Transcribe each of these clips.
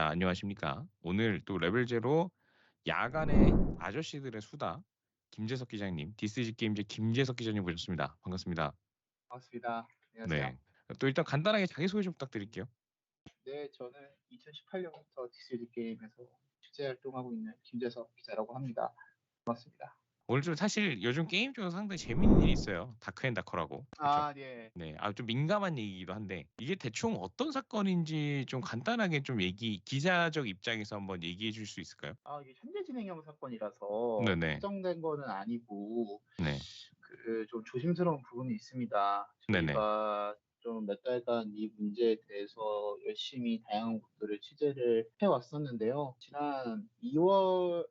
자, 안녕하십니까. 오늘 또 레벨 제로 야간의 아저씨들의 수다 김재석 기자님, 디스지 게임즈 김재석 기자님 모셨습니다. 반갑습니다. 반갑습니다. 안녕하세요. 네. 또 일단 간단하게 자기소개 좀 부탁드릴게요. 네, 저는 2018년부터 디스지 게임에서 취재 활동하고 있는 김재석 기자라고 합니다. 반갑습니다. 오늘 좀 사실 요즘 게임 중에서 상당히 재밌는 일이 있어요. 다크앤다커라고. 그렇죠? 아, 네. 네, 아 좀 민감한 얘기이기도 한데 이게 대충 어떤 사건인지 좀 간단하게 좀 얘기 기자적 입장에서 한번 얘기해 줄 수 있을까요? 아, 이게 현재 진행형 사건이라서 네네. 확정된 거는 아니고 네, 그 좀 조심스러운 부분이 있습니다. 네네. 저희가 좀 몇 달간 이 문제에 대해서 열심히 다양한 것들을 취재를 해왔었는데요. 지난 2월에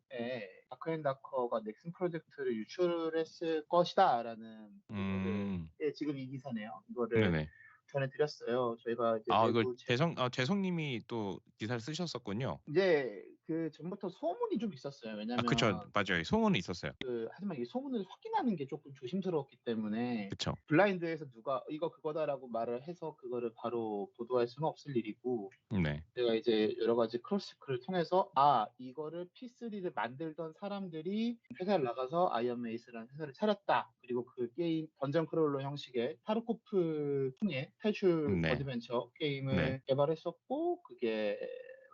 다크앤다커가 넥슨 프로젝트를 유출했을 것이다라는 음, 예, 지금 이 기사네요. 이거를 네네. 전해드렸어요. 저희가 이제 아 제- 재성 아 재성님이 또 기사를 쓰셨었군요. 이제 그 전부터 소문이 좀 있었어요. 아 왜냐면 그쵸 맞아요. 소문은 있었어요. 그 하지만 이 소문을 확인하는 게 조금 조심스러웠기 때문에 그쵸. 블라인드에서 누가 이거 그거다라고 말을 해서 그거를 바로 보도할 수는 없을 일이고 네, 제가 이제 여러 가지 크로스체크를 통해서 아 이거를 P3를 만들던 사람들이 회사를 나가서 아이언메이스라는 회사를 차렸다 그리고 그 게임 던전 크롤러 형식의 타르코프 통해 탈출 네. 어드벤처 게임을 네. 개발했었고 그게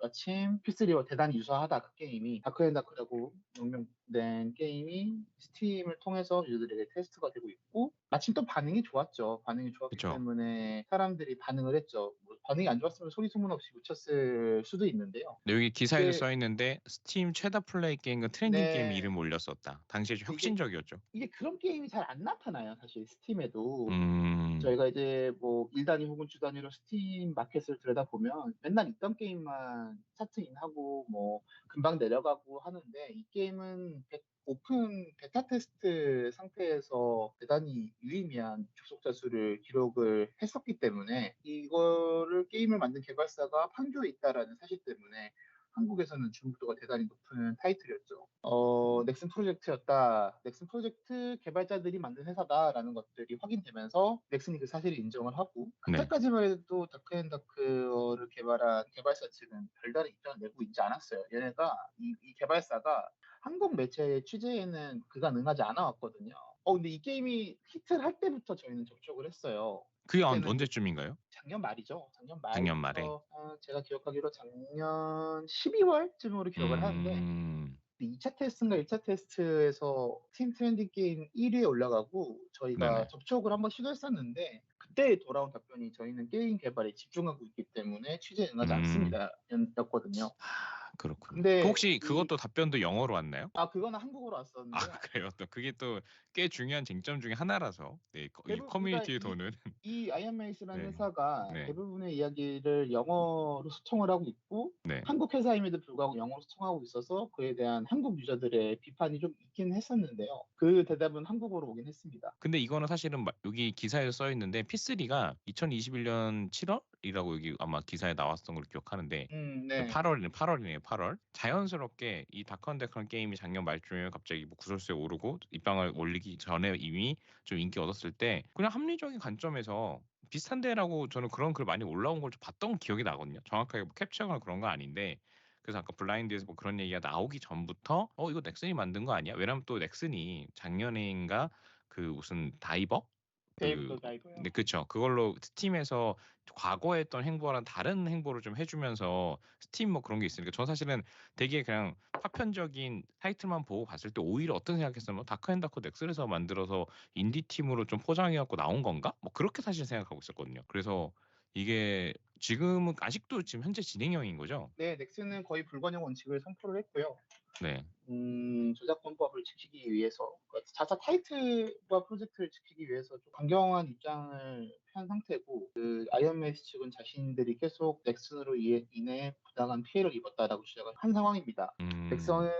마침 P3와 대단히 유사하다 그 게임이 다크앤다크라고 명명된 게임이 스팀을 통해서 유저들에게 테스트가 되고 있고 마침 또 반응이 좋았죠 반응이 좋았기 그쵸. 때문에 사람들이 반응을 했죠 뭐 반응이 안 좋았으면 소리 소문 없이 묻혔을 수도 있는데요 근데 여기 기사에도 그- 써 있는데 스팀 최다 플레이 게임과 트렌딩 네. 게임 이름 올렸었다. 당시에 좀 혁신적이었죠. 이게 그런 게임이 잘 안 나타나요 사실 스팀에도 음, 저희가 이제 뭐 1단위 혹은 주 단위로 스팀 마켓을 들여다보면 맨날 있던 게임만 차트인하고 뭐 금방 내려가고 하는데 이 게임은 백- 오픈 베타 테스트 상태에서 대단히 유의미한 접속자 수를 기록을 했었기 때문에 이거를 게임을 만든 개발사가 판교에 있다라는 사실 때문에 한국에서는 주목도가 대단히 높은 타이틀이었죠. 어, 넥슨 프로젝트였다. 넥슨 프로젝트 개발자들이 만든 회사다라는 것들이 확인되면서 넥슨이 그 사실을 인정을 하고 네. 그때까지만 해도 다크앤다크를 개발한 개발사 측은 별다른 입장을 내고 있지 않았어요. 얘네가 이, 이 개발사가 한국 매체의 취재에는 그간 응하지 않아 왔거든요. 어, 근데 이 게임이 히트를 할 때부터 저희는 접촉을 했어요. 그게 언- 언제쯤인가요? 작년 말이죠. 작년 말. 작년 말에. 어, 제가 기억하기로 작년 12월쯤으로 기억을 하는데 음, 2차 테스트인가 1차 테스트에서 팀 트렌딩 게임 1위에 올라가고 저희가 네네. 접촉을 한번 시도했었는데 그때 돌아온 답변이 저희는 게임 개발에 집중하고 있기 때문에 취재에 응하지 음. 않습니다. 였거든요. 아, 그렇군요. 근데 그 혹시 이- 그것도 답변도 영어로 왔나요? 아 그거는 한국어로 왔었는데 아 그래요. 또 그게 또 꽤 중요한 쟁점 중에 하나라서 네, 거- 이 커뮤니티에 그러니까 도는 이 아이언메이스라는 네. 회사가 네. 대부분의 이야기를 영어로 소통을 하고 있고 네. 한국 회사임에도 불구하고 영어로 소통하고 있어서 그에 대한 한국 유저들의 비판이 좀 있긴 했었는데요. 그 대답은 한국어로 오긴 했습니다. 근데 이거는 사실은 마- 여기 기사에 써 있는데 P3가 2021년 7월이라고 여기 아마 기사에 나왔던 걸로 기억하는데 음, 네. 8월이네 8월이네요 8월 자연스럽게 이 다크언데크런 게임이 작년 말쯤에 갑자기 뭐 구설수에 오르고 입방을 올리기 전에 이미 좀 인기 얻었을 때 그냥 합리적인 관점에서 비슷한데라고 저는 그런 글 많이 올라온 걸 좀 봤던 기억이 나거든요 정확하게 뭐 캡처나 그런 거 아닌데 그래서 아까 블라인드에서 뭐 그런 얘기가 나오기 전부터 어 이거 넥슨이 만든 거 아니야? 왜냐면 또 넥슨이 작년에인가 그 무슨 다이버 다이고요. 네, 그렇죠. 그걸로 스팀에서 과거에 했던 행보랑 다른 행보를 좀 해주면서 스팀 뭐 그런 게 있으니까 전 사실은 되게 그냥 파편적인 타이틀만 보고 봤을 때 오히려 어떤 생각했어요? 뭐 다크앤다크 넥슨에서 만들어서 인디 팀으로 좀 포장해갖고 나온 건가? 뭐 그렇게 사실 생각하고 있었거든요. 그래서 이게 지금은 아직도 지금 현재 진행형인 거죠? 네, 넥슨은 거의 불관용 원칙을 선포를 했고요. 네, 음, 저작권법을 지키기 위해서 그러니까 자사 타이틀과 프로젝트를 지키기 위해서 좀 강경한 입장을 편 상태고 그 아이언메이스 측은 자신들이 계속 넥슨으로 이- 인해 부당한 피해를 입었다라고 주장을 한 상황입니다. 음, 넥슨은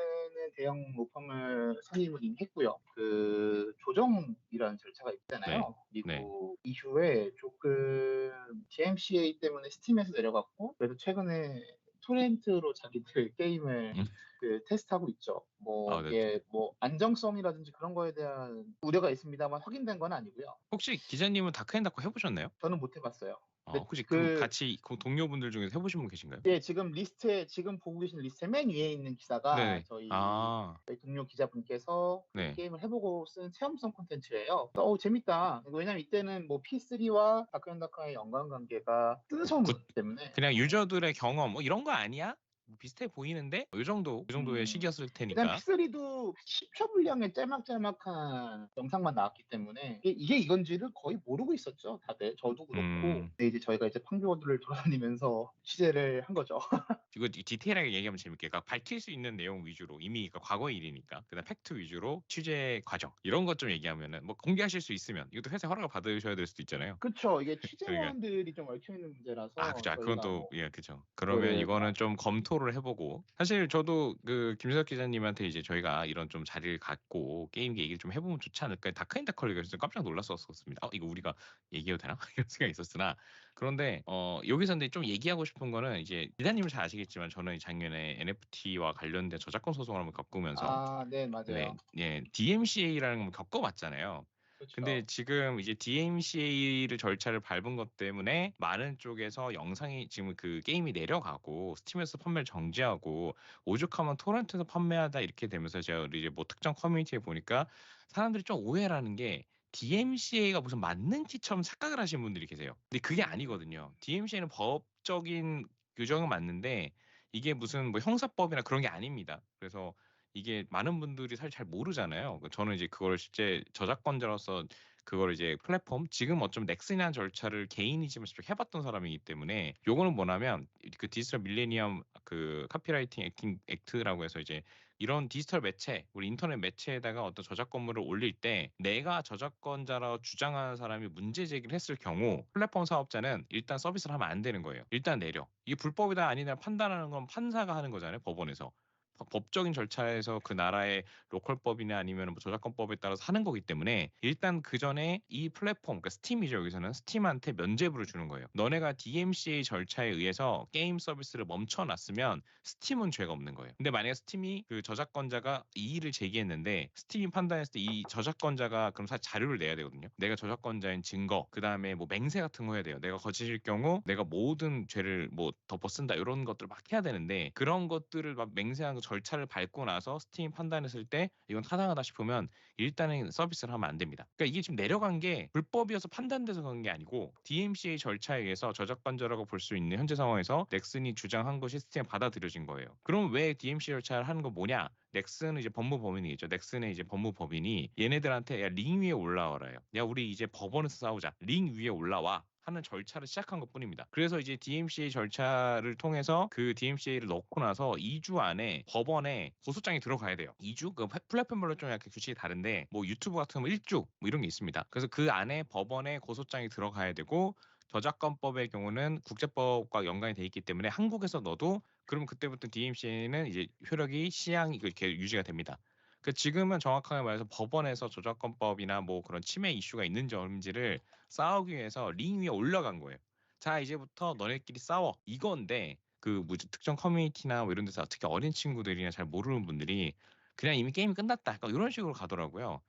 대형 로펌을 선임을 했고요. 그 조정이라는 절차가 있잖아요. 그리고 이후에 조금 DMCA 때문에 스팀에서 내려갔고 그래도 최근에 토렌트로 자기들 게임을 음. 그 테스트하고 있죠. 뭐 아, 네. 이게 뭐 안정성이라든지 그런 거에 대한 우려가 있습니다만 확인된 건 아니고요. 혹시 기자님은 다크앤다크 해보셨나요? 저는 못 해봤어요. 어, 네, 혹시 그 그- 같이 그 동료분들 중에서 해보신 분 계신가요? 예, 지금 리스트에 지금 보고 계신 리스트 맨 위에 있는 기사가 네네. 저희 아, 저희 동료 기자분께서 그 네. 게임을 해보고 쓴 체험성 콘텐츠예요. 어 재밌다. 왜냐면 이때는 뭐 P3와 다크앤다크의 연관 관계가 뜬성이기 때문에 그냥 유저들의 경험 뭐 이런 거 아니야? 뭐 비슷해 보이는데 이 정도 그 정도의 음. 시기였을 테니까. P3도 10초 분량의 짤막짤막한 영상만 나왔기 때문에 이게, 이게 이건지를 거의 모르고 있었죠. 다들 저도 그렇고. 음. 근데 이제 저희가 이제 판교들을 돌아다니면서 취재를 한 거죠. 이거 디- 디테일하게 얘기하면 재밌게 그러니까 밝힐 수 있는 내용 위주로 이미 그러니까 과거 일이니까 그다음 팩트 위주로 취재 과정 이런 것 좀 얘기하면은 뭐 공개하실 수 있으면 이것도 회사 허락을 받으셔야 될 수도 있잖아요. 그렇죠. 이게 취재원들이 좀 얽혀 있는 문제라서. 아, 그죠. 아, 그건 또, 뭐 예, 그죠. 그러면 그거를 이거는 좀 검토 를 해보고. 사실 저도 그 김석 기자님한테 이제 저희가 이런 좀 자리를 갖고 게임기 얘기를 좀 해보면 좋지 않을까. 다크앤다크를 얘기해서 깜짝 놀랐었습니다. 어, 이거 우리가 얘기해도 되나? 이런 생각이 있었으나. 그런데, 어, 여기서 근데 좀 얘기하고 싶은 거는 이제 기자님은 잘 아시겠지만 저는 작년에 NFT와 관련된 저작권 소송을 한번 겪으면서. 아, 네, 맞아요. 네, 예, DMCA라는 걸 겪어봤잖아요. 그렇죠. 근데 지금 이제 DMCA를 절차를 밟은 것 때문에 많은 쪽에서 영상이 지금 그 게임이 내려가고 스팀에서 판매를 정지하고 오죽하면 토렌트에서 판매하다 이렇게 되면서 제가 이제 뭐 특정 커뮤니티에 보니까 사람들이 좀 오해라는 게 DMCA가 무슨 맞는지처럼 착각을 하시는 분들이 계세요. 근데 그게 아니거든요. DMCA는 법적인 규정은 맞는데 이게 무슨 뭐 형사법이나 그런 게 아닙니다. 그래서 이게 많은 분들이 사실 잘 모르잖아요. 그 저는 이제 그걸 실제 저작권자로서 그걸 이제 플랫폼 지금 어쩌면 넥슨이라는 절차를 개인이지만 직접 해봤던 사람이기 때문에 요거는 뭐냐면 그 디지털 밀레니엄 그 카피라이팅 액팅 액트라고 해서 이제 이런 디지털 매체 우리 인터넷 매체에다가 어떤 저작권물을 올릴 때 내가 저작권자라 주장하는 사람이 문제 제기를 했을 경우 플랫폼 사업자는 일단 서비스를 하면 안 되는 거예요. 일단 내려. 이게 불법이다 아니다 판단하는 건 판사가 하는 거잖아요. 법원에서. 법- 법적인 절차에서 그 나라의 로컬법이나 아니면 뭐 저작권법에 따라서 하는 거기 때문에 일단 그 전에 이 플랫폼, 그러니까 스팀이죠 여기서는 스팀한테 면죄부를 주는 거예요. 너네가 DMCA 절차에 의해서 게임 서비스를 멈춰놨으면 스팀은 죄가 없는 거예요. 근데 만약에 스팀이 그 저작권자가 이의를 제기했는데 스팀이 판단했을 때 이 저작권자가 그럼 사실 자료를 내야 되거든요. 내가 저작권자인 증거, 그 다음에 뭐 맹세 같은 거 해야 돼요. 내가 거짓일 경우 내가 모든 죄를 뭐 덮어 쓴다 이런 것들 막 해야 되는데 그런 것들을 막 맹세하는 그 절차를 밟고 나서 스팀 판단했을 때 이건 타당하다 싶으면 일단은 서비스를 하면 안 됩니다. 그러니까 이게 지금 내려간 게 불법이어서 판단돼서 그런 게 아니고 DMCA 절차에 의해서 저작권자라고 볼 수 있는 현재 상황에서 넥슨이 주장한 것이 스팀에 받아들여진 거예요. 그럼 왜 DMCA 절차를 하는 거 뭐냐? 넥슨은 이제 법무법인이겠죠. 넥슨의 이제 법무법인이 얘네들한테 야 링 위에 올라와라요. 야 우리 이제 법원에서 싸우자. 링 위에 올라와. 하는 절차를 시작한 것 뿐입니다. 그래서 이제 DMCA 절차를 통해서 그 DMCA를 넣고 나서 2주 안에 법원에 고소장이 들어가야 돼요. 2주? 그 플랫폼별로 좀 약간 규칙이 다른데 뭐 유튜브 같은 거 1주 뭐 이런 게 있습니다. 그래서 그 안에 법원에 고소장이 들어가야 되고 저작권법의 경우는 국제법과 연관이 돼 있기 때문에 한국에서 넣어도 그러면 그때부터 DMCA는 이제 효력이 시향이 이렇게 유지가 됩니다. 그 지금은 정확하게 말해서 법원에서 저작권법이나 뭐 그런 침해 이슈가 있는지 없는지를 싸우기 위해서 링 위에 올라간 거예요. 자 이제부터 너네끼리 싸워 이건데 그 뭐지 특정 커뮤니티나 뭐 이런 데서 특히 어린 친구들이나 잘 모르는 분들이 그냥 이미 게임이 끝났다 약간 이런 식으로 가더라고요.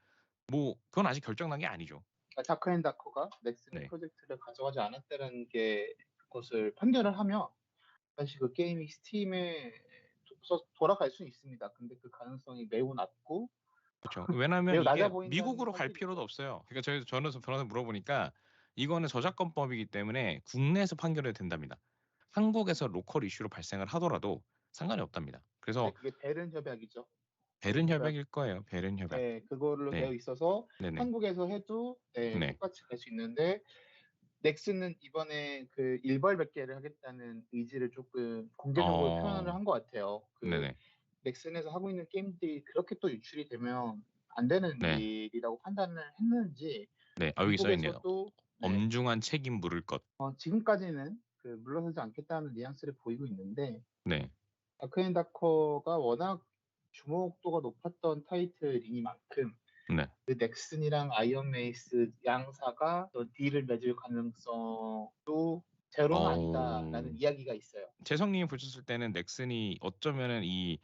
뭐 그건 아직 결정난 게 아니죠. 그러니까 다크앤다크가 넥슨의 네. 프로젝트를 가져가지 않았다는 게 것을 판결을 하면 사실 그 게임이 스팀에 도- 돌아갈 수는 있습니다. 근데 그 가능성이 매우 낮고 그렇죠. 왜냐하면 이게 보인다는 미국으로 갈. 필요도 없어요. 그러니까 저희 저는 변호사 물어보니까 이거는 저작권법이기 때문에 국내에서 판결해도 된답니다. 한국에서 로컬 이슈로 발생을 하더라도 상관이 없답니다. 그래서 네, 그게 베른 협약이죠. 베른 협약. 협약일 거예요. 베른 협약. 네, 그걸로 네. 되어 있어서 네네. 한국에서 해도 네, 네. 똑같이 갈 수 있는데 넥슨은 이번에 그 일벌백계를 하겠다는 의지를 조금 공개적으로 어. 표현을 한 것 같아요. 그 네네. 넥슨에서 하고 있는 게임들이 그렇게 또 유출이 되면 안 되는 네. 일이라고 판단을 했는지 네. 아 여기 써 있네요. 네, 엄중한 책임 물을 것. 어, 지금까지는 그 물러서지 않겠다는 뉘앙스를 보이고 있는데 네. 다크앤다커가 워낙 주목도가 높았던 타이틀이니만큼 네. 그 넥슨이랑 아이언 메이스 양사가 또 딜을 맺을 가능성도 제로는 어. 아니다라는 이야기가 있어요. 재성님이 보셨을 때는 넥슨이 어쩌면은 이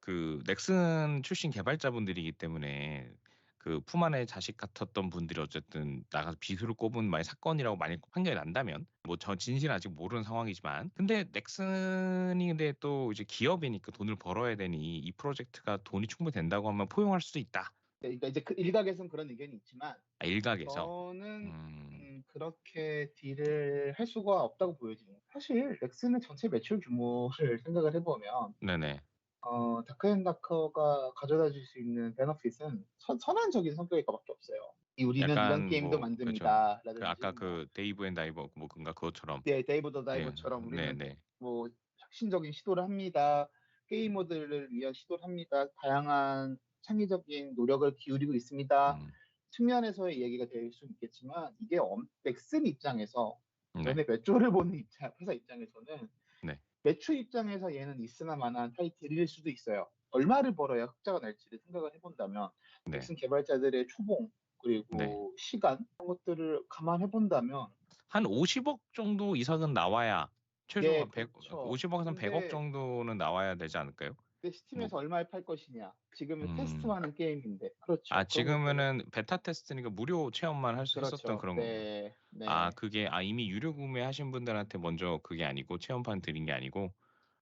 그 넥슨 출신 개발자분들이기 때문에 그 품 안의 자식 같았던 분들이 어쨌든 나가서 비수를 꼽은 만약 사건이라고 만약 판결이 난다면 뭐 저 진실은 아직 모르는 상황이지만 근데 넥슨이 근데 또 이제 기업이니까 돈을 벌어야 되니 이 프로젝트가 돈이 충분히 된다고 하면 포용할 수도 있다. 그러니까 이제 그 일각에서는 그런 의견이 있지만 아, 일각에서. 저는 음, 음, 그렇게 딜을 할 수가 없다고 보여지는. 사실 넥슨의 전체 매출 규모를 생각을 해보면 네네. 어, 다크앤다커가 가져다 줄 수 있는 베너핏은 선, 선한적인 성격일 것밖에 없어요. 이 우리는 이런 게임도 뭐, 만듭니다. 그 라든지 아까 뭐, 그 데이브 앤 다이버 뭐 그가 그것처럼. 네, 데이브 더 다이버처럼 네, 우리는 네. 뭐 혁신적인 시도를 합니다. 게이머들을 위한 시도를 합니다. 다양한 창의적인 노력을 기울이고 있습니다. 음, 측면에서의 얘기가 될 수 있겠지만 이게 엄- 넥슨 입장에서 네. 매출을 보는 입장, 회사 입장에서는 네. 매출 입장에서 얘는 있으나 마나한 타이틀일 수도 있어요. 얼마를 벌어야 흑자가 날지를 생각을 해본다면 네. 넥슨 개발자들의 초봉 그리고 네. 시간 이런 것들을 감안해 본다면 한 50억 정도 이상은 나와야 최소 예, 한 100, 그렇죠. 50억에서 근데- 100억 정도는 나와야 되지 않을까요? 근데 스팀에서 얼마에 팔 것이냐 지금은 음. 테스트하는 게임인데 그렇죠. 아 지금은 베타 테스트니까 무료 체험만 할수 것들. 있었던 그런 거. 네, 네. 아 그게 아 이미 유료 구매하신 분들한테 먼저 그게 아니고 체험판 드린 게 아니고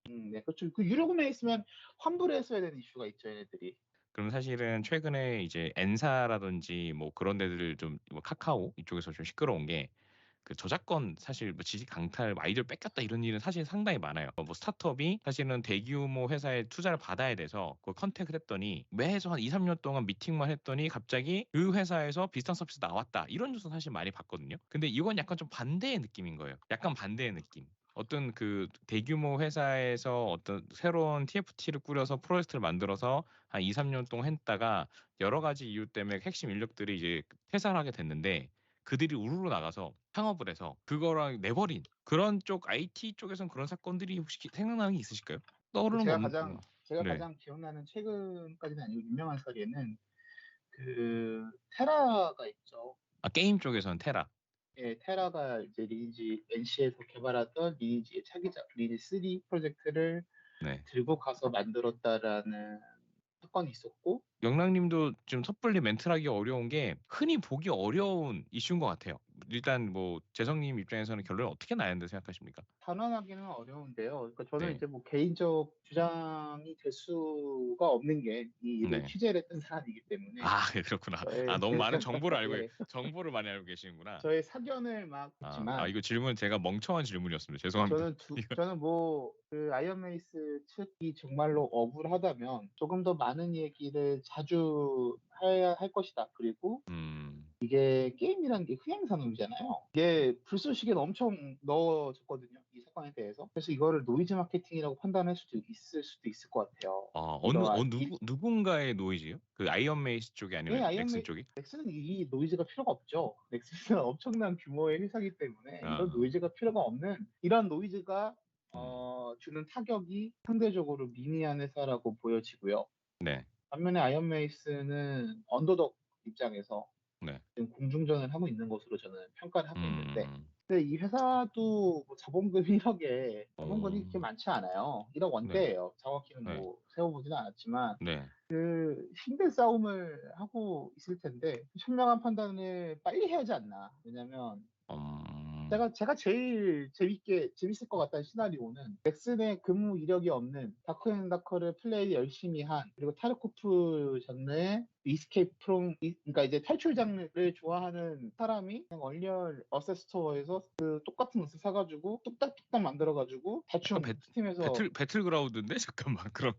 음, 네, 그렇죠. 그 유료 구매했으면 환불을 했어야 되는 이슈가 있죠, 얘네들이. 그럼 사실은 최근에 이제 엔사라든지 뭐 그런 데들 좀 뭐 카카오 이쪽에서 좀 시끄러운 게 그 저작권 사실 뭐 지식 강탈 뭐 아이디어 뺏겼다 이런 일은 사실 상당히 많아요. 뭐 스타트업이 사실은 대규모 회사에 투자를 받아야 돼서 그 컨택을 했더니 매해서 한 2, 3년 동안 미팅만 했더니 갑자기 그 회사에서 비슷한 서비스 나왔다. 이런 뉴스 사실 많이 봤거든요. 근데 이건 약간 좀 반대의 느낌인 거예요. 약간 반대의 느낌. 어떤 그 대규모 회사에서 어떤 새로운 TFT를 꾸려서 프로젝트를 만들어서 한 2, 3년 동안 했다가 여러 가지 이유 때문에 핵심 인력들이 이제 퇴사를 하게 됐는데 그들이 우르르 나가서 창업을 해서 그거랑 내버린 그런 쪽 IT 쪽에서는 그런 사건들이 혹시 기- 생각나는 게 있으실까요? 떠오르는 제가 가장 제가 네. 가장 기억나는 최근까지는 아니고 유명한 사례는 그 테라가 있죠. 아 게임 쪽에서는 테라. 예, 테라가 이제 리니지 NC에서 개발하던 리니지의 차기작 리니지 3 프로젝트를 네. 들고 가서 만들었다라는 사건이 있었고 영랑님도 좀 섣불리 멘트하기 어려운 게 흔히 보기 어려운 이슈인 것 같아요. 일단 뭐 재성님 입장에서는 결론이 어떻게 나야 된다고 생각하십니까? 단언하기는 어려운데요. 그러니까 저는 네. 이제 뭐 개인적 주장이 될 수가 없는 게이 일을 네. 취재를 했던 사람이기 때문에 아 그렇구나. 아 너무 많은 정보를 알고 예. 정보를 많이 알고 계시는구나. 저의 사견을 막 아, 아, 이거 질문 제가 멍청한 질문이었습니다. 죄송합니다. 저는 두, 저는 뭐 그 아이언메이스 측이 정말로 억울하다면 조금 더 많은 얘기를 자주 해야 할 것이다. 그리고 음, 이게 게임이라는 게 흥행 산업이잖아요. 이게 불쏘시개는 엄청 넣어줬거든요. 이 사건에 대해서. 그래서 이거를 노이즈 마케팅이라고 판단할 수도 있을 수도 있을 것 같아요. 아 어느 이거 어 이- 누구 누군가의 노이즈요? 그 아이언메이스 쪽이 아니면 네, 넥슨 쪽이? 넥슨은 이 노이즈가 필요가 없죠. 넥슨은 엄청난 규모의 회사이기 때문에 아. 이런 노이즈가 필요가 없는 이런 노이즈가 어, 주는 타격이 상대적으로 미미한 회사라고 보여지고요. 네. 반면에 아이언메이스는 언더독 입장에서 네. 지금 공중전을 하고 있는 것으로 저는 평가를 하고 있는데 음, 근데 이 회사도 뭐 자본금 1억에 자본금이 어. 그렇게 많지 않아요. 1억 원대예요. 정확히는 네. 뭐 세워보지는 않았지만 네. 그 힘든 싸움을 하고 있을 텐데 현명한 판단을 빨리 해야지 않나. 왜냐면 음, 제가 제가 제일 재밌게 재밌을 것 같다는 시나리오는 넥슨의 근무 이력이 없는 다크앤다커를 플레이 열심히 한 그리고 타르코프 장르의 이스케이프 프롬 이- 그러니까 이제 탈출 장르를 좋아하는 사람이 그냥 얼리얼 어세스토어에서 그 똑같은 옷을 사가지고 뚝딱뚝딱 만들어가지고 대충 약간 배- 스팀에서 배틀 배틀그라운드인데 잠깐만 그러면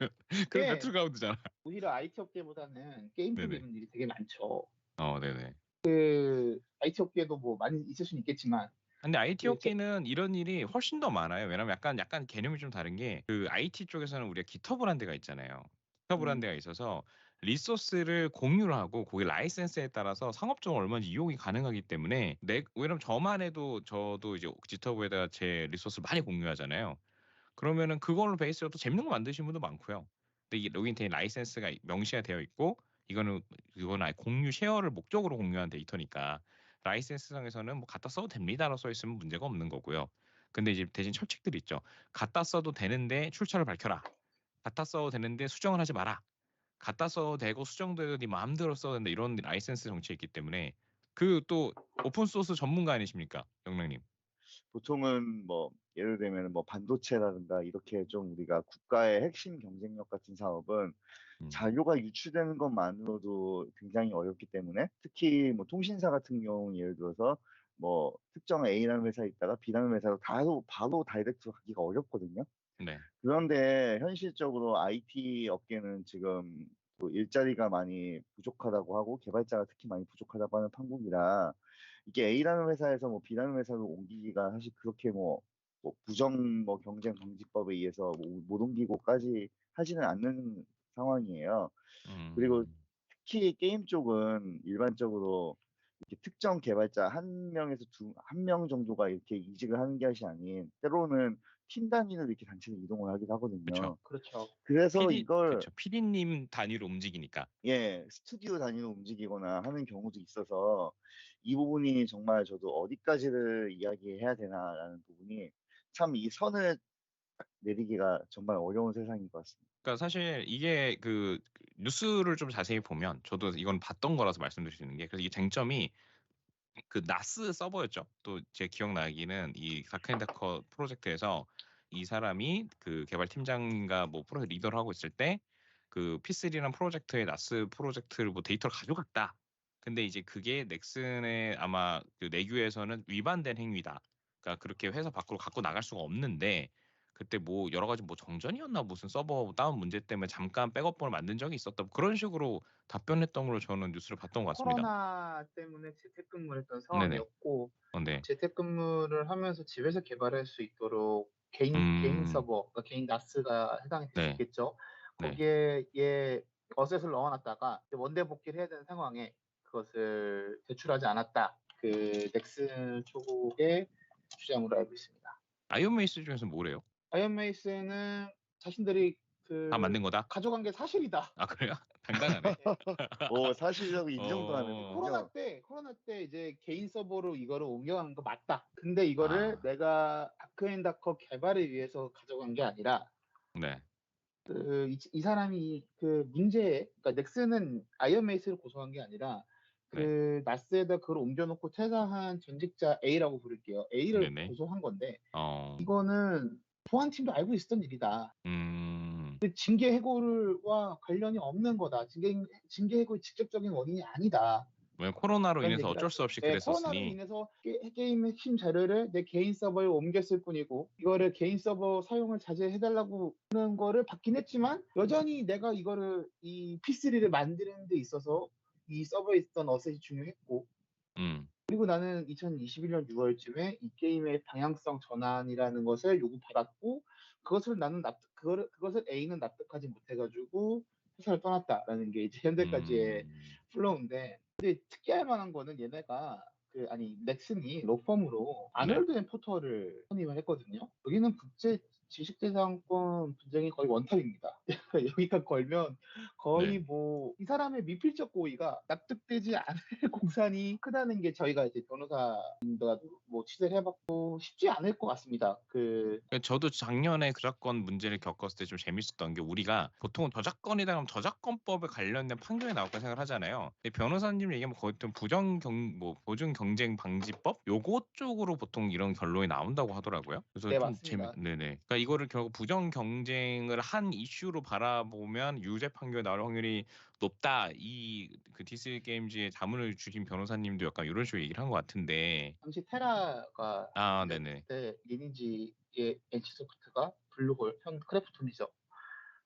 그럼 네. 배틀그라운드잖아. 오히려 IT 업계보다는 게임. 있는 일이 되게 많죠. 어, 네네. 그 IT 업계도 뭐 많이 있을 수는 있겠지만 근데 IT 그 제- 업계는 이런 일이 훨씬 더 많아요. 왜냐면 약간 약간 개념이 좀 다른 게 그 IT 쪽에서는 우리가 기터브라는 데가 있잖아요. 기터브라는 음. 데가 있어서 리소스를 공유를 하고 거기 라이센스에 따라서 상업적으로 얼마든지 이용이 가능하기 때문에 내 왜냐면 저만 해도 저도 이제 기터브에다가 제 리소스를 많이 공유하잖아요. 그러면은 그걸로 베이스로 또 재밌는 거 만드시는 분도 많고요. 근데 이 로그인테인 라이센스가 명시가 되어 있고 이거는 이거는 아예 공유 쉐어를 목적으로 공유한 데이터니까 라이센스상에서는 뭐 갖다 써도 됩니다라고 써 있으면 문제가 없는 거고요. 근데 이제 대신 철칙들이 있죠. 갖다 써도 되는데 출처를 밝혀라. 갖다 써도 되는데 수정을 하지 마라. 갖다 써도 되고 수정돼도 네 마음대로 써도 된다 이런 라이센스 정책이 있기 때문에 그 또 오픈 소스 전문가 아니십니까, 영랑님? 보통은 뭐 예를 들면 뭐 반도체라든가 이렇게 좀 우리가 국가의 핵심 경쟁력 같은 사업은 음. 자료가 유출되는 것만으로도 굉장히 어렵기 때문에 특히 뭐 통신사 같은 경우 예를 들어서 뭐 특정 A라는 회사에 있다가 B라는 회사로 바로 바로 다이렉트로 가기가 어렵거든요. 네. 그런데 현실적으로 IT 업계는 지금 또 일자리가 많이 부족하다고 하고 개발자가 특히 많이 부족하다고 하는 판국이라 이게 A라는 회사에서 뭐 B라는 회사로 옮기기가 사실 그렇게 뭐, 뭐 부정 뭐 경쟁 방지법에 의해서 뭐 못 옮기고까지 하지는 않는 상황이에요. 그리고 음. 특히 게임 쪽은 일반적으로 특정 개발자 한 명에서 두 한 명 정도가 이렇게 이직을 하는 것이 아닌 때로는 팀 단위로 이렇게 단체로 이동을 하기도 하거든요. 그렇죠. 그래서 PD 이걸 그쵸. PD님 단위로 움직이니까. 예 스튜디오 단위로 움직이거나 하는 경우도 있어서 이 부분이 정말 저도 어디까지를 이야기해야 되나라는 부분이 참 이 선을 딱 내리기가 정말 어려운 세상인 것 같습니다. 그러니까 사실 이게 그 뉴스를 좀 자세히 보면 저도 이건 봤던 거라서 말씀드릴 수 있는 게 그래서 이 쟁점이 그 나스 서버였죠. 또 제 기억나기는 이 다크앤다커 프로젝트에서 이 사람이 그 개발 팀장인가 뭐 프로젝트 리더를 하고 있을 때 그 P3라는 프로젝트의 나스 프로젝트를 뭐 데이터를 가져갔다. 근데 이제 그게 넥슨의 아마 그 내규에서는 위반된 행위다. 그러니까 그렇게 회사 밖으로 갖고 나갈 수가 없는데 그때 뭐 여러 가지 뭐 정전이었나 무슨 서버 다운 문제 때문에 잠깐 백업본을 만든 적이 있었다. 뭐 그런 식으로 답변했던 걸로 저는 뉴스를 봤던 것 같습니다. 코로나 때문에 재택근무를 했던. 상황이었고 어, 네. 재택근무를 하면서 집에서 개발할 수 있도록 개인 개인 음. 서버, 그러니까 개인 나스가 해당이 네. 됐겠죠. 네. 거기에 얘 어셋을 넣어놨다가 원대 복귀를 해야 되는 상황에 그것을 제출하지 않았다. 그 넥슨 쪽의 주장으로 알고 있습니다. 아이언메이스 중에서 뭐래요? 아이언메이스는 자신들이 그 다 만든 거다? 가져간 게 사실이다. 아 그래요? 당당하네. 오 사실적으로 인정도 어. 하는 코로나 때 코로나 때 이제 개인 서버로 이거를 옮겨간 거 맞다. 근데 이거를 아. 내가 다크앤다커 개발을 위해서 가져간 게 아니라 네. 그, 이, 이 사람이 그 문제, 그러니까 넥슨은 아이언메이스를 고소한 게 아니라 네. 그 나스에다 그걸 옮겨놓고 퇴사한 전직자 A라고 부를게요. A를 네네. 고소한 건데 어. 이거는 보안팀도 알고 있었던 일이다. 음. 근데 징계 해고와 관련이 없는 거다. 징계 징계 해고의 직접적인 원인이 아니다. 왜 코로나로 인해서 얘기를 어쩔 수 없이 네, 코로나로 그랬었으니. 인해서 게, 게임 핵심 자료를 내 개인 서버에 옮겼을 뿐이고 이거를 개인 서버 사용을 자제해달라고 하는 거를 받긴 했지만 여전히 내가 이거를 이 P3를 만드는 데 있어서 이 서버에 있던 어셋이 중요했고 음. 그리고 나는 2021년 6월쯤에 이 게임의 방향성 전환이라는 것을 요구받았고 그것을 나는 납득 그거를 그것을 A는 납득하지 못해가지고 회사를 떠났다라는 게 이제 현재까지의 음. 플로우인데 근데 특이할 만한 거는 얘네가 그 아니 넥슨이 로펌으로 아놀드 앤 포터를 선임을 했거든요. 여기는 국제 지식재산권 분쟁이 거의 원탑입니다. 여기가 걸면 거의 네. 뭐 이 사람의 미필적 고의가 납득되지 않을 공산이 크다는 게 저희가 이제 변호사님과 뭐 취재를 해봤고 쉽지 않을 것 같습니다. 그 그러니까 저도 작년에 저작권 문제를 겪었을 때 좀 재밌었던 게 우리가 보통 저작권이다 하면 저작권법에 관련된 판결이 나올 거 생각을 하잖아요. 근데 변호사님 얘기하면 거의 좀 부정 경, 뭐 보증 경쟁 방지법 요거 쪽으로 보통 이런 결론이 나온다고 하더라고요. 그래서 네, 좀 재미, 맞습니다. 네네. 그러니까 이거를 결국 부정 경쟁을 한 이슈로 바라보면 유죄 판결 나올 확률이 높다. 이 그 디스 게임즈의 자문을 주신 변호사님도 약간 이런 식으로 얘기를 한 것 같은데. 당시 테라가 아, 네네. 그때 리니지의 NC 소프트가 블루홀 현 크래프톤이죠.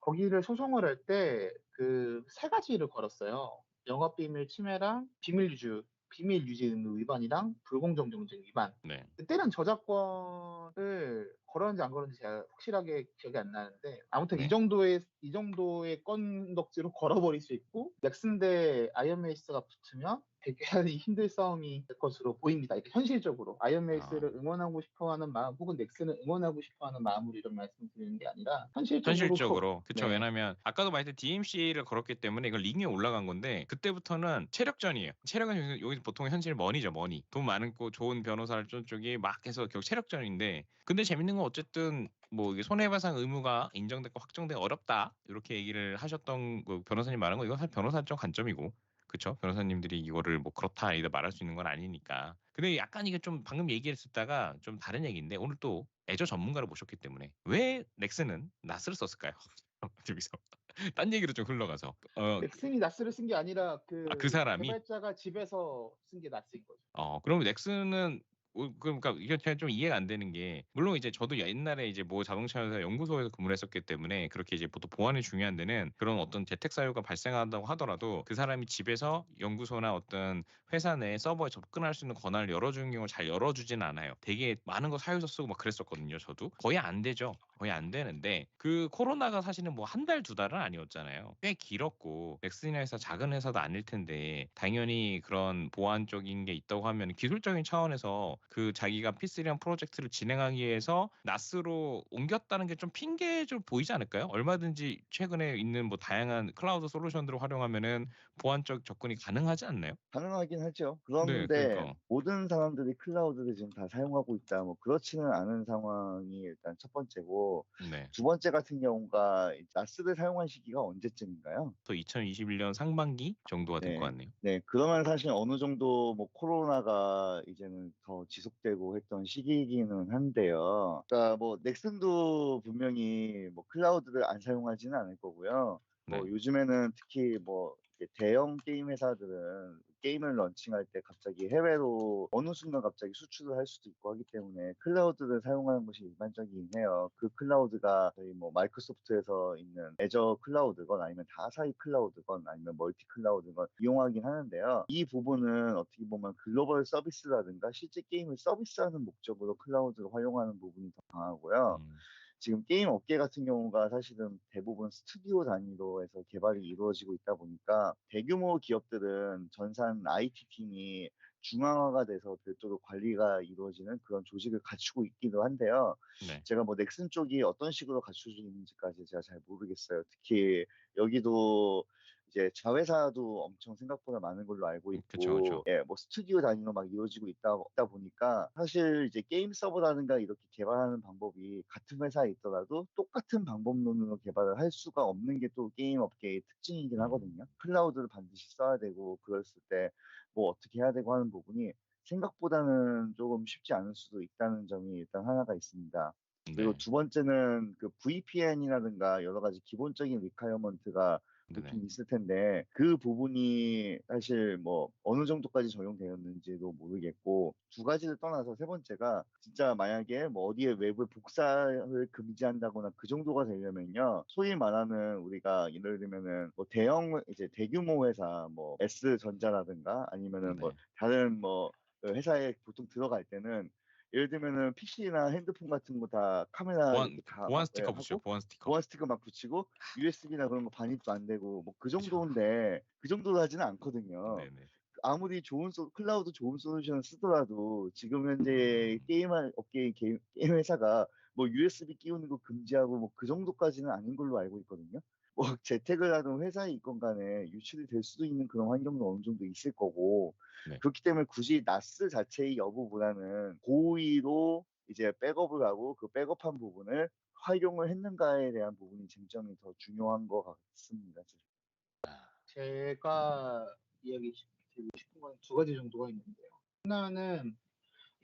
거기를 소송을 할 때 그 세 가지를 걸었어요. 영업 비밀 침해랑 비밀 유지 비밀 유지 의무 위반이랑 불공정 경쟁 위반. 네. 그때는 저작권을 걸었는지 안 걸었는지 제가 확실하게 기억이 안 나는데 아무튼 네. 이 정도의 이 정도의 건덕지로 걸어버릴 수 있고 넥슨 대 아이언메이스가 붙으면 대결이 힘들 싸움이 될 것으로 보입니다. 이게 현실적으로 아이언메이스를 응원하고 싶어하는 마음 혹은 넥슨을 응원하고 싶어하는 마음으로 이런 말씀드리는 게 아니라 현실적으로 현실적으로 그쵸 네. 왜냐면 아까도 말했듯이 DMC를 걸었기 때문에 이걸 링에 올라간 건데 그때부터는 체력전이에요 체력은 여기- 여기 보통 현실 머니죠 머니 돈 많고 좋은 변호사를 쫀 쪽이 막 해서 결국 체력전인데 근데 재밌는 건 어쨌든 뭐 이게 손해배상 의무가 인정됐고 확정되기 어렵다. 이렇게 얘기를 하셨던 그 변호사님 말한 거 이건 사실 변호사적 관점이고. 그렇죠 변호사님들이 이거를 뭐 그렇다 이다 말할 수 있는 건 아니니까. 근데 약간 이게 좀 방금 얘기했었다가 좀 다른 얘기인데 오늘 또 애저 전문가를 모셨기 때문에 왜 넥슨은 나스를 썼을까요? 여기서. 딴 얘기로 좀 흘러가서. 어, 넥슨이 나스를 쓴 게 아니라 그, 아, 그 사람이? 개발자가 집에서 쓴 게 나스인 거죠. 어 그러면 넥슨은 어, 그러니까 이게 제가 좀 이해가 안 되는 게 물론 이제 저도 옛날에 이제 뭐 자동차 회사 연구소에서 근무를 했었기 때문에 그렇게 이제 보통 보안이 중요한 데는 그런 어떤 재택 사유가 발생한다고 하더라도 그 사람이 집에서 연구소나 어떤 회사 내 서버에 접근할 수 있는 권한을 열어주는 경우 잘 열어주지는 않아요. 되게 많은 거 사유서 쓰고 막 그랬었거든요. 저도 거의 안 되죠. 거의 안 되는데 그 코로나가 사실은 뭐 한 달 두 달은 아니었잖아요. 꽤 길었고 넥슨이나 회사 작은 회사도 아닐 텐데 당연히 그런 보안적인 게 있다고 하면 기술적인 차원에서 그 자기가 P3랑 프로젝트를 진행하기 위해서 나스로 옮겼다는 게 좀 핑계 좀 보이지 않을까요? 얼마든지 최근에 있는 뭐 다양한 클라우드 솔루션들을 활용하면은 보안적 접근이 가능하지 않나요? 가능하긴 하죠. 네, 그런데 그러니까. 모든 사람들이 클라우드를 지금 다 사용하고 있다. 뭐 그렇지는 않은 상황이 일단 첫 번째고 네. 두 번째 같은 경우가 이 나스를 사용한 시기가 언제쯤인가요? 또 2021년 상반기 정도가 될 네. 것 같네요. 네, 그러면 사실 어느 정도 뭐 코로나가 이제는 더 지속되고 했던 시기이기는 한데요. 그러니까 뭐 넥슨도 분명히 뭐 클라우드를 안 사용하지는 않을 거고요. 뭐 네. 요즘에는 특히 뭐 대형 게임 회사들은 게임을 런칭할 때 갑자기 해외로 어느 순간 갑자기 수출을 할 수도 있고 하기 때문에 클라우드를 사용하는 것이 일반적이긴 해요. 그 클라우드가 저희 뭐 마이크로소프트에서 있는 애저 클라우드건 아니면 다사이 클라우드건 아니면 멀티 클라우드건 이용하긴 하는데요. 이 부분은 어떻게 보면 글로벌 서비스라든가 실제 게임을 서비스하는 목적으로 클라우드를 활용하는 부분이 더 강하고요. 음, 지금 게임 업계 같은 경우가 사실은 대부분 스튜디오 단위로 해서 개발이 이루어지고 있다 보니까 대규모 기업들은 전산 IT 팀이 중앙화가 돼서 별도로 관리가 이루어지는 그런 조직을 갖추고 있기도 한데요. 네. 제가 뭐 넥슨 쪽이 어떤 식으로 갖추고 있는지까지 제가 잘 모르겠어요. 특히 여기도 이제 자회사도 엄청 생각보다 많은 걸로 알고 있고, 그쵸, 그쵸. 예, 뭐 스튜디오 단위로 막 이루어지고 있다, 있다 보니까 사실 이제 게임 서버라든가 이렇게 개발하는 방법이 같은 회사에 있더라도 똑같은 방법론으로 개발을 할 수가 없는 게 또 게임 업계의 특징이긴 음. 하거든요. 클라우드를 반드시 써야 되고 그랬을 때 뭐 어떻게 해야 되고 하는 부분이 생각보다는 조금 쉽지 않을 수도 있다는 점이 일단 하나가 있습니다. 그리고 네. 두 번째는 그 VPN이라든가 여러 가지 기본적인 리카이어먼트가 네네. 높긴 있을 텐데 그 부분이 사실 뭐 어느 정도까지 적용되었는지도 모르겠고 두 가지를 떠나서 세 번째가 진짜 만약에 뭐 어디에 외부 복사를 금지한다거나 그 정도가 되려면요 소위 말하는 우리가 예를 들면은 뭐 대형 이제 대규모 회사 뭐 S 전자라든가 아니면은 뭐 네. 다른 뭐 회사에 보통 들어갈 때는 예를 들면은 PC나 핸드폰 같은 거 다 카메라 보안 다 보안 막, 스티커 예, 붙여 하고 보안 스티커. 보안 스티커 막 붙이고 USB나 그런 거 반입도 안 되고 뭐 그. 정도인데 그 정도로 하지는 않거든요. 네네. 아무리 좋은 소, 클라우드 좋은 솔루션을 쓰더라도 지금 현재 게임 업계의 게임, 게임 회사가 뭐 USB 끼우는 거 금지하고 뭐 그 정도까지는 아닌 걸로 알고 있거든요. 뭐 재택을 하든 회사에 있건 간에 유출이 될 수도 있는 그런 환경도 어느 정도 있을 거고 네. 그렇기 때문에 굳이 나스 자체의 여부보다는 고의로 이제 백업을 하고 그 백업한 부분을 활용을 했는가에 대한 부분이 쟁점이 더 중요한 것 같습니다. 제가 이야기 드리고 싶은 건 두 가지 정도가 있는데요. 하나는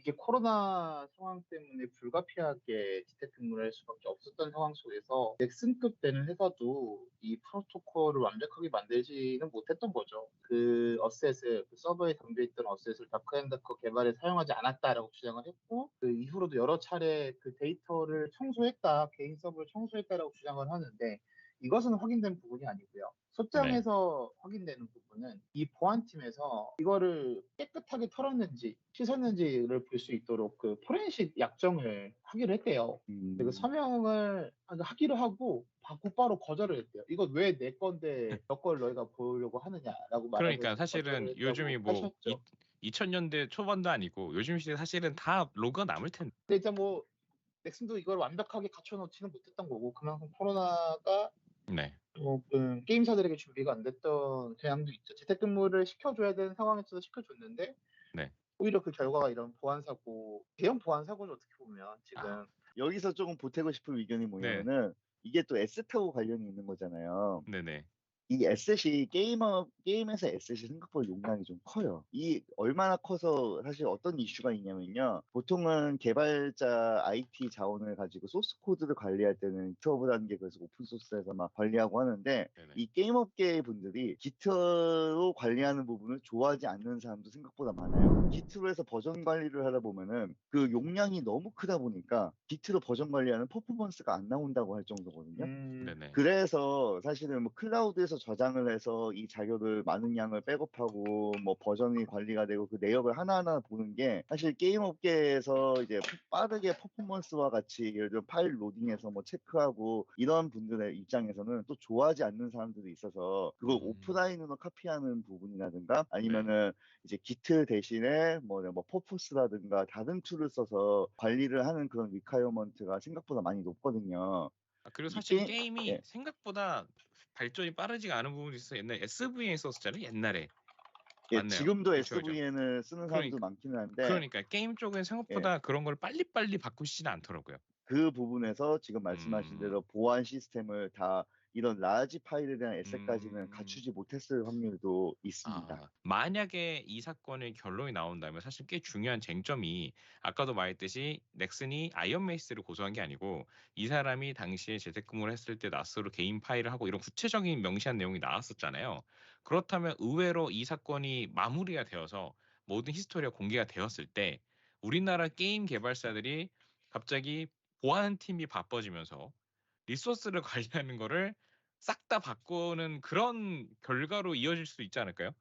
이게 코로나 상황 때문에 불가피하게 재택근무를 할 수밖에 없었던 상황 속에서 넥슨급 되는 회사도 이 프로토콜을 완벽하게 만들지는 못했던 거죠. 그 어셋을 그 서버에 담겨있던 어셋을 다크앤다커 개발에 사용하지 않았다라고 주장을 했고 그 이후로도 여러 차례 그 데이터를 청소했다 개인 서버를 청소했다라고 주장을 하는데 이것은 확인된 부분이 아니고요. 소장에서 확인되는 부분은 이 보안팀에서 이거를 깨끗하게 털었는지 씻었는지를 볼 수 있도록 그 포렌식 약정을 하기로 했대요. 음, 그리고 서명을 하기로 하고 바- 곧바로 거절을 했대요. 이거 왜 내 건데 너걸 너희가 보려고 하느냐라고 말하고 그러니까 사실은 요즘이 뭐 하셨죠. 2000년대 초반도 아니고 요즘 시대 사실은 다 로그가 남을 텐데. 근데 이제 뭐 넥슨도 이걸 완벽하게 갖춰놓지는 못했던 거고 그만큼 코로나가 네. 뭐, 음, 게임사들에게 준비가 안 됐던 경향도 있죠. 재택근무를 시켜줘야 되는 상황에서도 시켜줬는데 네. 오히려 그 결과가 이런 보안 사고, 대형 보안 사고는 어떻게 보면 지금 아. 여기서 조금 보태고 싶은 의견이 네. 뭐냐면은 이게 또 에셋하고 관련이 있는 거잖아요. 네네. 이 에셋이 게이머 게임에서 에셋이 생각보다 용량이 좀 커요. 이 얼마나 커서 사실 어떤 이슈가 있냐면요. 보통은 개발자 IT 자원을 가지고 소스 코드를 관리할 때는 기트허브라는 게 그래서 오픈 소스에서 막 관리하고 하는데 네네. 이 게임 업계 분들이 기트로 관리하는 부분을 좋아하지 않는 사람도 생각보다 많아요. 기트로 해서 버전 관리를 하다 보면은 그 용량이 너무 크다 보니까 기트로 버전 관리하는 퍼포먼스가 안 나온다고 할 정도거든요. 음. 그래서 사실은 뭐 클라우드에서 저장을 해서 이 자료를 많은 양을 백업하고 뭐 버전이 관리가 되고 그 내역을 하나하나 보는 게 사실 게임 업계에서 이제 빠르게 퍼포먼스와 같이 예를 들어 파일 로딩해서 뭐 체크하고 이런 분들의 입장에서는 또 좋아하지 않는 사람들이 있어서 그걸 음. 오프라인으로 카피하는 부분이라든가 아니면은 이제 기트 대신에 뭐, 뭐 퍼포스라든가 다른 툴을 써서 관리를 하는 그런 리콰이어먼트가 생각보다 많이 높거든요. 아, 그리고 이 사실 게임- 게임이 예. 생각보다 발전이 빠르지가 않은 부분이 있어서 옛날 SV에 썼었잖아요. 옛날에. 예, 맞네요. 지금도 그쵸. SVN을 쓰는 사람도 많기는 한데 그러니까 게임 쪽은 생각보다 그런 걸 빨리빨리 바꾸시지는 않더라고요. 그 부분에서 지금 말씀하신 음. 대로 보안 시스템을 다 이런 라지 파일에 대한 에셋까지는 음. 갖추지 못했을 확률도 있습니다. 아, 만약에 이 사건의 결론이 나온다면 사실 꽤 중요한 쟁점이 아까도 말했듯이 넥슨이 아이언 메이스를 고소한 게 아니고 이 사람이 당시에 재택근무를 했을 때 나스로 개인 파일을 하고 이런 구체적인 명시한 내용이 나왔었잖아요. 그렇다면 의외로 이 사건이 마무리가 되어서 모든 히스토리가 공개가 되었을 때 우리나라 게임 개발사들이 갑자기 보안 팀이 바빠지면서 리소스를 관리하는 거를 싹 다 바꾸는 그런 결과로 이어질 수 있지 않을까요?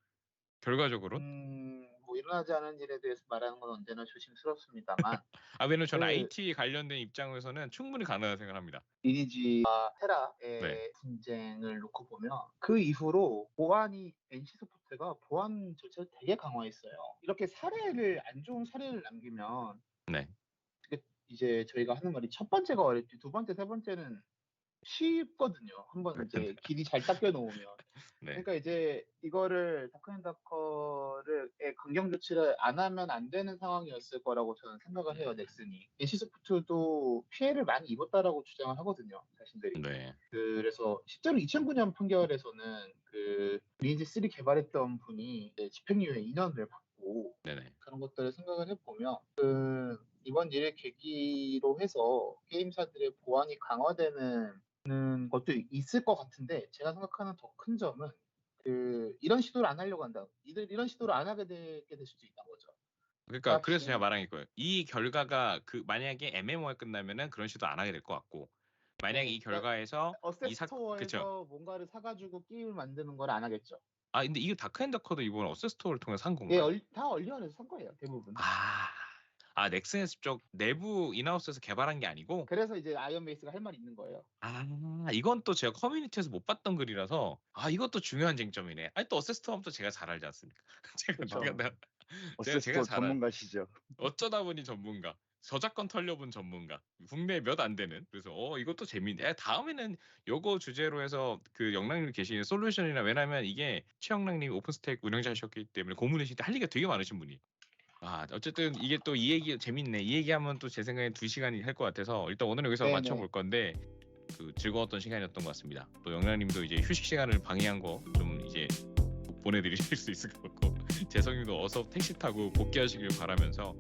결과적으로. 음, 뭐 일어나지 않은 일에 대해서 말하는 건 언제나 조심스럽습니다만 아 왜냐면 저는 그- IT 관련된 입장에서는 충분히 가능하다고 생각합니다. 리니지와 테라의 네. 분쟁을 놓고 보면 그 이후로 보안이 NC 소프트가 보안 절차를 되게 강화했어요. 이렇게 사례를 안 좋은 사례를 남기면 네. 이제 저희가 하는 말이 첫 번째가 어렵지 두 번째 세 번째는 쉽거든요. 한번 이제 길이 잘 닦여 놓으면. 네. 그러니까 이제 이거를 다크앤다커를 강경 조치를 안 하면 안 되는 상황이었을 거라고 저는 생각을 해요. 넥슨이. NC소프트도 피해를 많이 입었다라고 주장을 하거든요. 자신들이. 네. 그래서 실제로 2009년 판결에서는 그 리니지 3 개발했던 분이 이제 집행유예 2년을 받고 네네. 그런 것들을 생각을 해보면 그 이번 일을 계기로 해서 게임사들의 보안이 강화되는 것도 있을 것 같은데 제가 생각하는 더 큰 점은 그 이런 시도를 안 하려고 한다. 이들 이런 시도를 안 하게 되게 될 수도 있다는 거죠. 그러니까 아, 그래서 제가 지금- 말한 게 거예요. 이 결과가 그 만약에 MMO가 끝나면은 그런 시도 안 하게 될 것 같고 만약에 네, 이 그러니까 결과에서 어셋 이 사- 스토어에서. 뭔가를 사가지고 게임을 만드는 걸 안 하겠죠. 아 근데 이거 다크앤더커도 이번 어세스토어를 통해서 산 예, 건가요? 얼- 다 얼리언에서 산 거예요, 대부분. 아, 아 넥슨스 쪽 내부 인하우스에서 개발한 게 아니고 그래서 이제 아이언 메이스가 할 말이 있는 거예요. 아 이건 또 제가 커뮤니티에서 못 봤던 글이라서 아 이것도 중요한 쟁점이네. 아니 또 어세스토어 하면 또 제가 잘 알지 않습니까? 제가 그쵸. 제가 나- 어쨌든 제가 잘 알- 전문가시죠. 어쩌다 보니 전문가. 저작권 털려본 전문가. 국내에 몇안 되는. 그래서 어 이것도 재밌네. 야, 다음에는 요거 주제로 해서 그 영랑님 계시는 솔루션이나 왜냐면 이게 최영랑님 오픈스택 운영자셨기 때문에 고문이실 때할 얘기가 되게 많으신 분이. 아 어쨌든 이게 또 이 얘기 재밌네. 이 얘기하면 또 제 생각에 두 시간이 할 것 같아서 일단 오늘 여기서 네네. 맞춰볼 건데 그 즐거웠던 시간이었던 것 같습니다. 또 영랑님도 이제 휴식 시간을 방해한 거 좀 이제 보내드리실 수 있을 것 같고 재성님도 어서 택시 타고 복귀하시길 바라면서.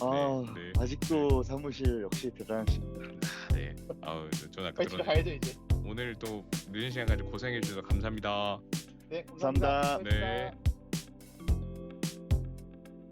아, 네. 아직도 사무실 역시 대단하십니다. 네. 아우 전 아까 빨리 집에 들었는데 가야죠 이제. 오늘 또 늦은 시간까지 고생해 주셔서 감사합니다. 네, 감사합니다. 감사합니다. 네.